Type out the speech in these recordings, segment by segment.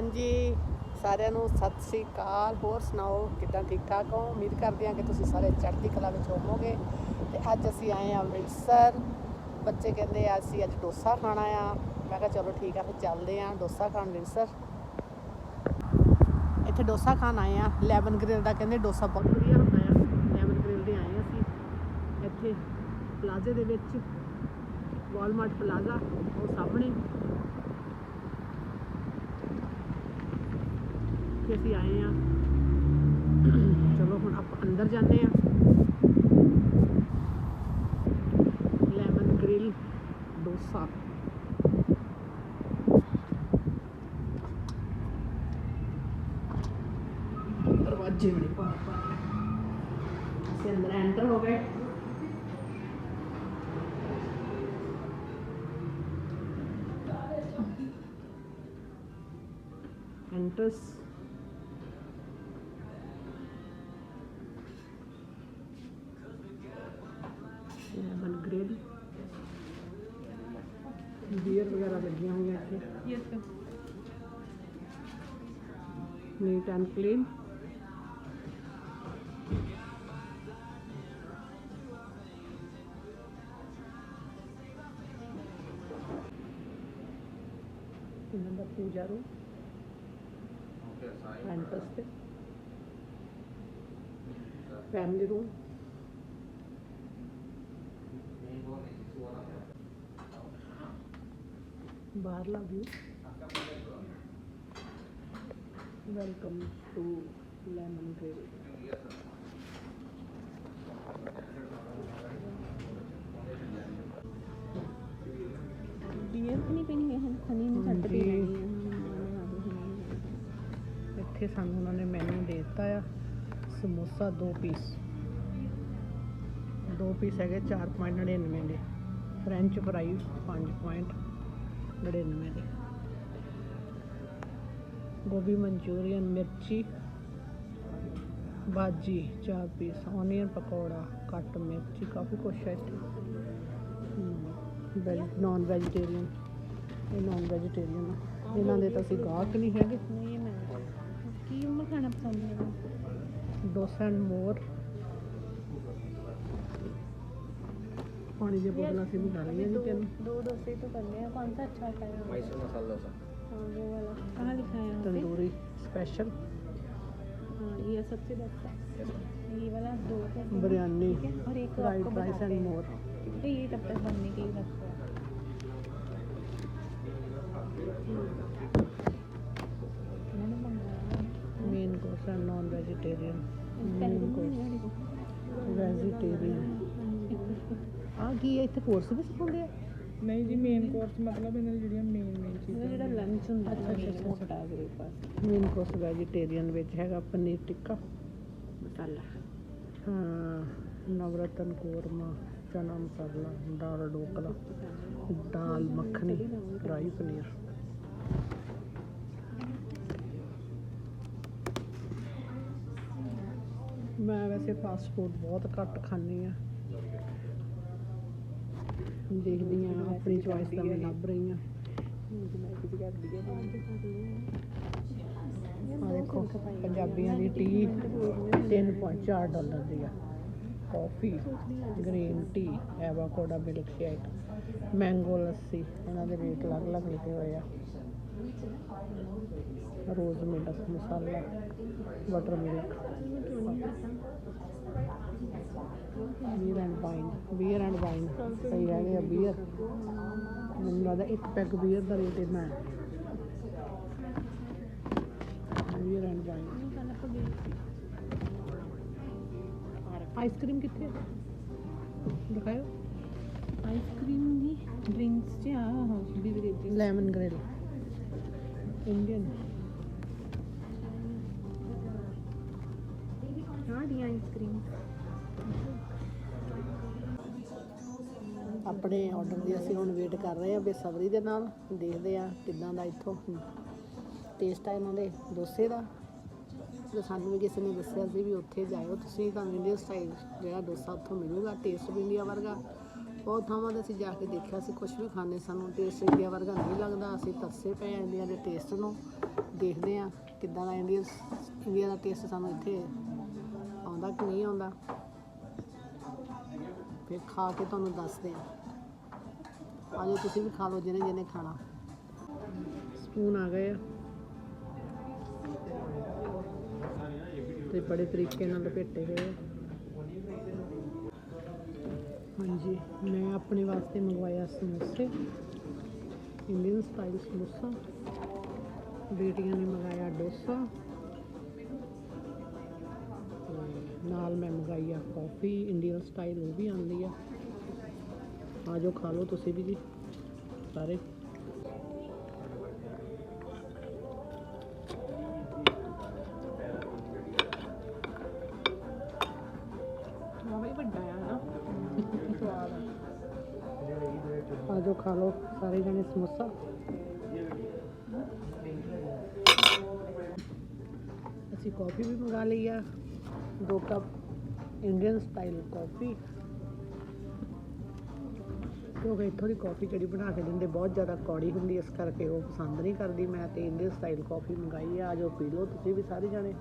ਹਾਂਜੀ, ਸਾਰਿਆਂ ਨੂੰ ਸਤਿ ਸ੍ਰੀ ਅਕਾਲ। ਹੋਰ ਸੁਣਾਓ, ਕਿੱਦਾਂ ਠੀਕ ਠਾਕ ਹੋ? ਉਮੀਦ ਕਰਦੇ ਹਾਂ ਕਿ ਤੁਸੀਂ ਸਾਰੇ ਚੜ੍ਹਦੀ ਕਲਾ ਵਿੱਚ ਹੋਵੋਗੇ। ਤੇ ਅੱਜ ਅਸੀਂ ਆਏ ਹਾਂ ਅੰਮ੍ਰਿਤਸਰ। ਬੱਚੇ ਕਹਿੰਦੇ ਆ, ਅਸੀਂ ਅੱਜ ਡੋਸਾ ਖਾਣਾ ਆ। ਮੈਂ ਕਿਹਾ ਚਲੋ ਠੀਕ ਆ, ਫਿਰ ਚੱਲਦੇ ਆ ਡੋਸਾ ਖਾਣ ਅੰਮ੍ਰਿਤਸਰ। ਇੱਥੇ ਡੋਸਾ ਖਾਣ ਆਏ ਆ ਲੈਮਨ ਗ੍ਰਿਲ ਦਾ ਕਹਿੰਦੇ ਡੋਸਾ ਬਹੁਤ ਵਧੀਆ ਹੁੰਦਾ ਆ। ਲੈਮਨ ਗ੍ਰਿਲ ਦੇ ਆਏ ਅਸੀਂ। ਇੱਥੇ ਪਲਾਜ਼ੇ ਦੇ ਵਿੱਚ ਵਾਲਮਾਰਟ ਪਲਾਜ਼ਾ, ਉਹ ਸਾਹਮਣੇ। ਕਿ ਅਸੀਂ ਆਏ ਆ ਚਲੋ ਹੁਣ ਆਪਾਂ ਅੰਦਰ ਜਾਂਦੇ ਆ ਲੈਮਨ ਗ੍ਰਿਲ ਡੋਸਾ ਦਰਵਾਜ਼ੇ ਬੜੇ ਪਾਰ ਪਾਰ ਅਸੀਂ ਅੰਦਰ ਐਂਟਰ ਹੋ ਗਏ entrance ਲੈਮਨ ਗ੍ਰਿਲ ਬੀਅਰ ਵਗੈਰਾ ਲੱਗੀਆਂ ਹੋਈਆਂ ਇੱਥੇ। Yes, sir. Neat and clean ਇਹਨਾਂ ਦਾ ਪੂਜਾ ਰੂਮ। ਐਂਟਰਸ ਤੇ। ਫੈਮਿਲੀ ਰੂਮ ਬਾਹਰਲਾ view welcome to lemon Beer ਤਾਂ ਨਹੀਂ ਪੀਣੀ ਹੈ ਹਨੀ ਨੂੰ ਛੱਡ ਪੀ ਇੱਥੇ ਸਾਨੂੰ ਉਹਨਾਂ ਨੇ ਮੈਨੂ ਦੇ ਦਿੱਤਾ ਆ ਸਮੋਸਾ 2 ਪੀਸ 2 ਪੀਸ ਹੈਗੇ 4.99 ਦੇ। ਫ੍ਰੈਂਚ ਫਰਾਈ 5.99 ਦੇ। ਗੋਭੀ ਮਨਚੂਰੀਅਨ ਮਿਰਚੀ ਭਾਜੀ 4 ਪੀਸ ਓਨੀਅਨ ਪਕੌੜਾ ਕੱਟ ਮਿਰਚੀ ਕਾਫੀ ਕੁਛ ਹੈ ਇੱਥੇ। ਵੈਜ ਨਾਨ ਵੈਜੀਟੇਰੀਅਨ ਇਹ ਨਾਨ ਵੈਜੀਟੇਰੀਅਨ ਇਹਨਾਂ ਦੇ ਤਾਂ ਅਸੀਂ ਗਾਹਕ ਨਹੀਂ ਹੈਗੇ। ਨਹੀਂ ਮੈਂ ਕੀ ਉਮਰ ਖਾਣਾ ਪਸੰਦ ਹੈ ਡੋਸਾ ਐਂਡ ਮੋਰ। पानी की बोतल से भी डाली है जी तेन दो से तो कर लिया कौन सा अच्छा होता है मैसूर मसाला डोसा। हाँ वो वाला। कहाँ लिखा है तंदूरी स्पेशल हाँ ये सबसे बेस्ट है। ये वाला दो है बिरयानी और एक फ्राइड राइस एंड मोर तो ये तब तक बनने के लिए रखो main course and non vegetarian vegetarian ਆ ਕੀ ਹੈ ਇੱਥੇ ਕੋਰਸ ਵੀ ਸਿਖਾਉਂਦੇ ਆ? ਨਹੀਂ ਜੀ ਮੇਨ ਕੋਰਸ ਮਤਲਬ ਇਹਨਾਂ ਦੀ ਜਿਹੜੀਆਂ ਮੇਨ ਮੇਨ ਚੀਜ਼ਾਂ ਜਿਹੜਾ ਲੰਚ ਹੁੰਦਾ ਅੱਛਾ, ਅੱਛਾ। ਮੋਟਾ ਬ੍ਰੇਕਫਾਸਟ ਮੇਨ ਕੋਰਸ ਵੈਜੀਟੇਰੀਅਨ ਵਿੱਚ ਹੈਗਾ ਪਨੀਰ ਟਿੱਕਾ। ਮਸਾਲਾ। ਹਾਂ ਨਵਰਤਨ ਕੋਰਮਾ ਚਨਾ ਮਸਾਲਾ ਦਾਲ ਢੋਕਲਾ ਦਾਲ ਮੱਖਣੀ ਕੜਾਈ ਪਨੀਰ। ਮੈਂ ਵੈਸੇ ਫਾਸਟ ਫੂਡ ਬਹੁਤ ਘੱਟ ਖਾਂਦੀ ਆ ਦੇਖਦੀ ਆ ਆਪਣੀ ਚੋਇਸ ਦਾ ਮੈਂ ਲੱਭ ਰਹੀ ਆ ਆ ਦੇਖੋ, ਪੰਜਾਬੀਆਂ ਦੀ ਟੀ 3.4 ਡਾਲਰ ਦੀ ਆ। Coffee green tea avocado milk shake mango lassi ਉਹਨਾਂ ਦੇ ਰੇਟ ਅਲੱਗ-ਅਲੱਗ ਲਿਖੇ ਹੋਏ ਆ। Rose milk masala butter milk beer and wine beer and wine ਸਹੀ ਹੈਗੇ ਆ ਬੀਅਰ ਮੈਨੂੰ ਲੱਗਦਾ ਇੱਕ ਪੈਗ ਬੀਅਰ ਦਾ ਰੇਟ ਇੰਨਾ ਹੈ ਬੀਅਰ ਐਂਡ ਵਾਈਨ ਆਈਸਕ੍ਰੀਮ ਕਿੱਥੇ ਹੈ ਦਿਖਾਓ ਆਈਸਕ੍ਰੀਮ ਨਹੀਂ ਡਰਿੰਕਸ ਚ ਆ ਬੀਵਰੇਜ ਲੈਮਨ ਗ੍ਰਿਲ ਇੰਡੀਅਨ ਹਾਂ ਦੀ ਆਈਸਕ੍ਰੀਮ ਆਪਣੇ ਆਰਡਰ ਦੀ ਅਸੀਂ ਹੁਣ ਵੇਟ ਕਰ ਰਹੇ ਹਾਂ ਬੇਸਬਰੀ ਦੇ ਨਾਲ ਦੇਖਦੇ ਆ ਕਿੱਦਾਂ ਦਾ ਇੱਥੋਂ ਟੇਸਟ ਆ ਇਹਨਾਂ ਦੇ ਡੋਸੇ ਦਾ ਤੇ ਸਾਨੂੰ ਵੀ ਕਿਸੇ ਨੇ ਦੱਸਿਆ ਸੀ ਵੀ ਉੱਥੇ ਜਾਇਓ ਤੁਸੀਂ ਤੁਹਾਨੂੰ ਇੰਡੀਅਨ ਸਟਾਈਲ ਜਿਹੜਾ ਡੋਸਾ ਉੱਥੋਂ ਮਿਲੂਗਾ ਟੇਸਟ ਵੀ ਇੰਡੀਆ ਵਰਗਾ ਬਹੁਤ ਥਾਵਾਂ ਤੇ ਅਸੀਂ ਜਾ ਕੇ ਦੇਖਿਆ ਸੀ ਕੁਝ ਵੀ ਖਾਣੇ ਸਾਨੂੰ ਟੇਸਟ ਇੰਡੀਆ ਵਰਗਾ ਨਹੀਂ ਲੱਗਦਾ, ਅਸੀਂ ਤਰਸੇ ਪਏ ਹਾਂ ਇੰਡੀਆ ਦੇ ਟੇਸਟ ਨੂੰ ਦੇਖਦੇ ਹਾਂ ਕਿੱਦਾਂ ਦਾ ਇੰਡੀਆ ਇੰਡੀਆ ਦਾ ਟੇਸਟ ਸਾਨੂੰ ਇੱਥੇ ਆਉਂਦਾ ਕਿ ਨਹੀਂ ਆਉਂਦਾ। ਫਿਰ ਖਾ ਕੇ ਤੁਹਾਨੂੰ ਦੱਸਦੇ ਹਾਂ। ਆਜੋ ਤੁਸੀਂ ਵੀ ਖਾ ਲਓ ਜਿਹਨੇ ਜਿਹਨੇ ਖਾਣਾ। ਸਪੂਨ ਆ ਗਏ ਆ। ਤੇ ਬੜੇ ਤਰੀਕੇ ਨਾਲ ਲਪੇਟੇ ਗਏ ਆ। ਹਾਂਜੀ, ਮੈਂ ਆਪਣੇ ਵਾਸਤੇ ਮੰਗਵਾਇਆ ਸਮੋਸੇ ਇੰਡੀਅਨ ਸਟਾਈਲ ਸਮੋਸਾ, ਬੇਟੀਆਂ ਨੇ ਮੰਗਾਇਆ ਡੋਸਾ ਨਾਲ ਮੈਂ ਮੰਗਾਈ ਆ ਕਾਫੀ ਇੰਡੀਅਨ ਸਟਾਈਲ ਉਹ ਵੀ ਆਉਂਦੀ ਆ। ਆ ਜਾਓ, ਖਾ ਲਓ ਤੁਸੀਂ ਵੀ ਜੀ, ਸਾਰੇ। ਖਾ ਲਓ, ਸਾਰੇ ਜਣੇ ਸਮੋਸਾ। ਅਸੀਂ ਕਾਫੀ ਵੀ ਮੰਗਾ ਲਈ ਆ, ਦੋ ਕੱਪ ਇੰਡੀਅਨ ਸਟਾਈਲ ਕਾਫੀ ਕਿਉਂਕਿ ਇੱਥੋਂ ਦੀ ਕਾਫੀ ਜਿਹੜੀ ਬਣਾ ਕੇ ਦਿੰਦੇ, ਬਹੁਤ ਜ਼ਿਆਦਾ ਕੌੜੀ ਹੁੰਦੀ, ਇਸ ਕਰਕੇ ਉਹ ਪਸੰਦ ਨਹੀਂ ਕਰਦੀ। ਮੈਂ ਤੇ ਇੰਡੀਅਨ ਸਟਾਈਲ ਕਾਫੀ ਮੰਗਾਈ ਆ ਜੋ ਪੀ ਲਓ ਤੁਸੀਂ ਵੀ ਸਾਰੇ ਜਾਣੇ।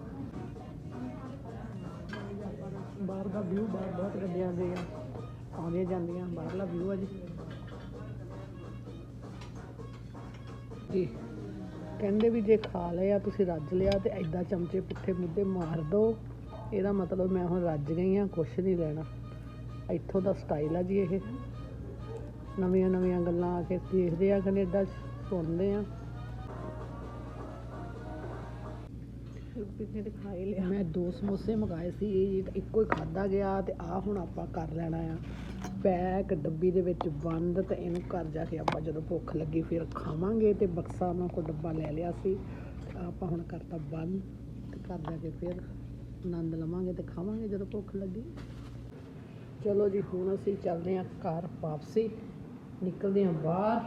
ਬਾਹਰ ਦਾ ਵਿਊ ਬਾਹਰ ਬਹੁਤ ਗੱਡੀਆਂ ਆਉਂਦੀਆਂ ਆਉਂਦੀਆਂ ਜਾਂਦੀਆਂ, ਬਾਹਰਲਾ ਵਿਊ ਆ ਜੀ। ਜੀ। ਕਹਿੰਦੇ ਵੀ ਜੇ ਖਾ ਲਿਆ ਤੁਸੀਂ ਰੱਜ ਲਿਆ ਤੇ ਐਦਾਂ ਚਮਚੇ ਪੁੱਠੇ ਮੁੱਦੇ ਮਾਰ ਦੋ। ਇਹਦਾ ਮਤਲਬ ਮੈਂ ਹੁਣ ਰੱਜ ਗਈ ਆ, ਕੁਛ ਨਹੀਂ ਲੈਣਾ। ਇੱਥੋਂ ਦਾ ਸਟਾਈਲ ਆ ਜੀ ਇਹ। ਨਵੀਆਂ ਨਵੀਆਂ ਗੱਲਾਂ ਆ ਕੇ ਦੇਖਦੇ ਆ, ਕੈਨੇਡਾ 'ਚ ਸੁਣਦੇ ਆ। ਪਿੱਛੇ ਨੇ ਖਾ ਹੀ ਲਿਆ। ਮੈਂ ਦੋ ਸਮੋਸੇ ਮੰਗਾਏ ਸੀ, ਇਹ ਤਾਂ ਇੱਕੋ ਹੀ ਖਾਦਾ ਗਿਆ ਤੇ ਆ ਹੁਣ ਆਪਾਂ ਕਰ ਲੈਣਾ ਆ। ਪੈਕ ਡੱਬੀ ਦੇ ਵਿੱਚ ਬੰਦ ਤੇ ਇਹਨੂੰ ਘਰ ਜਾ ਕੇ ਆਪਾਂ ਜਦੋਂ ਭੁੱਖ ਲੱਗੀ ਫਿਰ ਖਾਵਾਂਗੇ ਤੇ ਬਕਸਾ ਉਹਨਾਂ ਕੋਲ ਡੱਬਾ ਲੈ ਲਿਆ ਸੀ। ਤੇ ਆਪਾਂ ਹੁਣ ਕਰਤਾ ਬੰਦ ਤੇ ਘਰ ਜਾ ਕੇ ਫਿਰ ਆਨੰਦ ਲਵਾਂਗੇ ਤੇ ਖਾਵਾਂਗੇ ਜਦੋਂ ਭੁੱਖ ਲੱਗੀ। ਚਲੋ ਜੀ, ਹੁਣ ਅਸੀਂ ਚੱਲਦੇ ਹਾਂ ਘਰ ਵਾਪਸੀ। ਨਿਕਲਦੇ ਹਾਂ ਬਾਹਰ।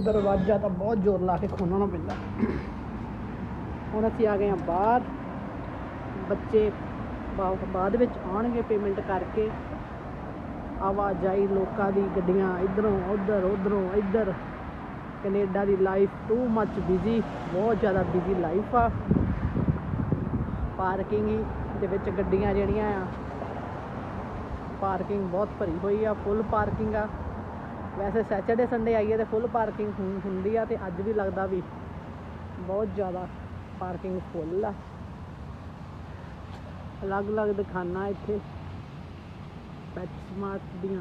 ਦਰਵਾਜ਼ਾ ਤਾਂ ਬਹੁਤ ਜ਼ੋਰ ਲਾ ਕੇ ਖੋਲ੍ਹਣਾ ਪੈਂਦਾ। ਹੁਣ ਅਸੀਂ ਆ ਗਏ ਹਾਂ ਬਾਹਰ। ਬੱਚੇ ਬਾ- ਬਾਅਦ ਵਿੱਚ ਆਉਣਗੇ ਪੇਮੈਂਟ ਕਰਕੇ। ਆਵਾਜਾਈ ਲੋਕਾਂ ਦੀ ਗੱਡੀਆਂ ਇਧਰੋਂ, ਉਧਰ, ਉਧਰੋਂ, ਇੱਧਰ। ਕੈਨੇਡਾ ਦੀ ਲਾਈਫ ਟੂ ਮੱਚ ਬਿਜ਼ੀ ਬਹੁਤ ਜ਼ਿਆਦਾ ਬਿਜ਼ੀ ਲਾਈਫ ਆ। ਪਾਰਕਿੰਗ ਦੇ ਵਿੱਚ ਗੱਡੀਆਂ ਜਿਹੜੀਆਂ ਆ। ਪਾਰਕਿੰਗ ਬਹੁਤ ਭਰੀ ਹੋਈ ਆ ਫੁੱਲ ਪਾਰਕਿੰਗ ਆ। ਵੈਸੇ ਸੈਚਰਡੇ ਸੰਡੇ ਆਈਏ ਤੇ ਫੁੱਲ ਪਾਰਕਿੰਗ ਹੁੰਦੀ ਆ ਤੇ ਅੱਜ ਵੀ ਲੱਗਦਾ ਵੀ ਬਹੁਤ ਜ਼ਿਆਦਾ ਪਾਰਕਿੰਗ ਫੁੱਲ ਆ। ਅਲੱਗ-ਅਲੱਗ ਦੁਕਾਨਾਂ ਇੱਥੇ। ਪੈਟ ਸਮਾਰਟ ਦੀਆਂ।